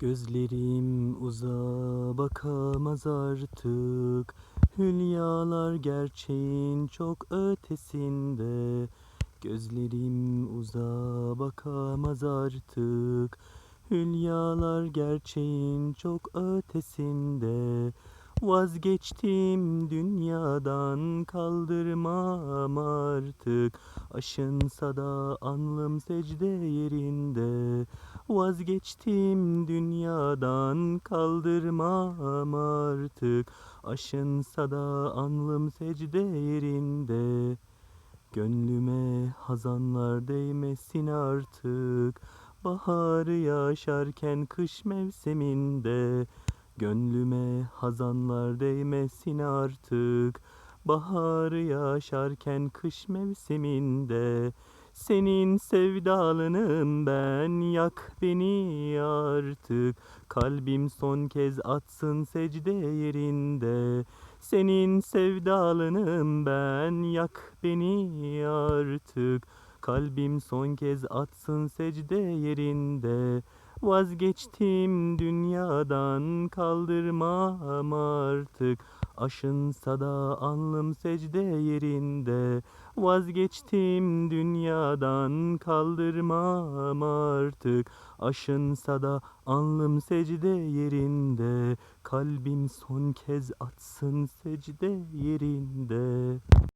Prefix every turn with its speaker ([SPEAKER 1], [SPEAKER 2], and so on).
[SPEAKER 1] Gözlerim uzağa bakamaz artık. Hülyalar gerçeğin çok ötesinde. Gözlerim uzağa bakamaz artık. Hülyalar gerçeğin çok ötesinde. Vazgeçtim dünyadan kaldırmam artık Aşınsa da alnım secde yerinde. Vazgeçtim dünyadan kaldırmam artık. Aşınsa da alnım secde yerinde. Gönlüme hazanlar değmesin artık. Baharı yaşarken kış mevsiminde. Gönlüme hazanlar değmesin artık Baharı yaşarken kış mevsiminde Senin sevdalınım ben yak beni artık. Kalbim son kez atsın secde yerinde. Senin sevdalınım ben yak beni artık. Kalbim son kez atsın secde yerinde. Vazgeçtim dünyadan kaldırmam artık Aşınsa da alnım secde yerinde. Vazgeçtim dünyadan kaldırmam artık. Aşınsa da alnım secde yerinde. Kalbim son kez atsın secde yerinde